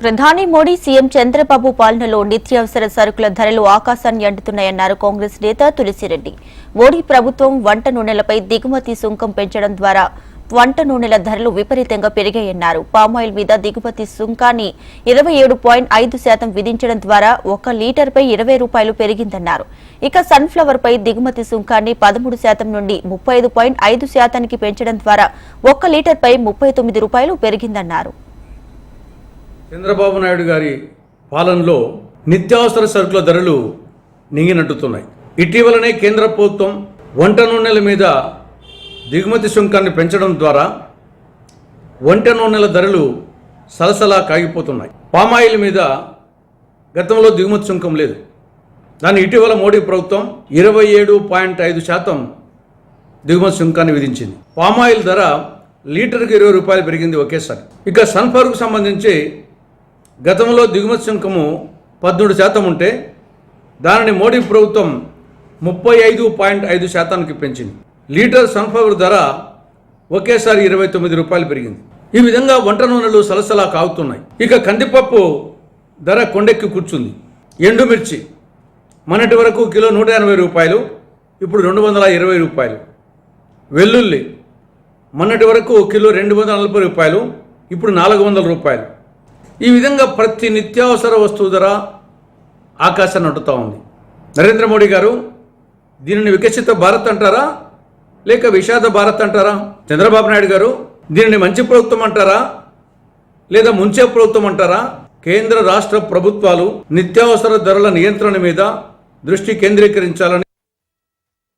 ప్రధాని మోడీ సీఎం చంద్రబాబు పాలనలో నిత్యావసర సరుకుల ధరలు ఆకాశాన్ని అంటున్నాయన్నారు కాంగ్రెస్ నేత తులసిరెడ్డి. మోడీ ప్రభుత్వం వంట నూనెలపై దిగుమతి సుంకం పెంచడం ద్వారా వంట నూనెల ధరలు విపరీతంగా పెరిగాయన్నారు. పామాయిల్ మీద దిగుమతి సుంకాన్ని ఇరవై ఏడు పాయింట్ ఐదు శాతం విధించడం ద్వారా ఒక లీటర్పై ఇరవై రూపాయలు పెరిగిందన్నారు. ఇక సన్ఫ్లవర్ పై దిగుమతి సుంకాన్ని పదమూడు శాతం నుండి ముప్పై ఐదు పాయింట్ ఐదు శాతానికి పెంచడం ద్వారా ఒక్క లీటర్పై ముప్పై తొమ్మిది రూపాయలు పెరిగిందన్నారు. చంద్రబాబు నాయుడు గారి పాలనలో నిత్యావసర సరుకుల ధరలు నింగినట్టుతున్నాయి. ఇటీవలనే కేంద్ర ప్రభుత్వం వంట నూనెల మీద దిగుమతి సుంకాన్ని పెంచడం ద్వారా వంట నూనెల ధరలు సలసలా కాగిపోతున్నాయి. పామాయిల్ మీద గతంలో దిగుమతి సుంకం లేదు. దాన్ని ఇటీవల మోడీ ప్రభుత్వం ఇరవై ఏడు పాయింట్ ఐదు శాతం దిగుమతి సుంకాన్ని విధించింది. పామాయిల్ ధర లీటర్కి ఇరవై రూపాయలు పెరిగింది ఒకేసారి. ఇక సన్ఫ్లవర్కు సంబంధించి గతంలో దిగుమతి సుంకము పద్మూడు శాతం ఉంటే దానిని మోడీ ప్రభుత్వం ముప్పై ఐదు పాయింట్ ఐదు శాతానికి పెంచింది. లీటర్ సన్ఫ్లవర్ ధర ఒకేసారి ఇరవై తొమ్మిది రూపాయలు పెరిగింది. ఈ విధంగా వంట నూనెలు సలసలా కాగుతున్నాయి. ఇక కందిపప్పు ధర కొండెక్కి కూర్చుంది. ఎండుమిర్చి మొన్నటి వరకు కిలో నూట ఎనభై రూపాయలు ఇప్పుడు రెండు వందల ఇరవై రూపాయలు. వెల్లుల్లి మొన్నటి వరకు కిలో రెండు వందల నలభై రూపాయలు ఇప్పుడు నాలుగు వందల రూపాయలు. ఈ విధంగా ప్రతి నిత్యావసర వస్తువు ధర ఆకాశాన్ని అంటుతూ ఉంది. నరేంద్ర మోడీ గారు దీనిని వికసిత భారత్ అంటారా? లేక విషాద భారత్ అంటారా? చంద్రబాబు నాయుడు గారు దీనిని మంచి ప్రభుత్వం అంటారా? లేదా ముంచే ప్రభుత్వం అంటారా? కేంద్ర రాష్ట్ర ప్రభుత్వాలు నిత్యావసర ధరల నియంత్రణ మీద దృష్టి కేంద్రీకరించాలని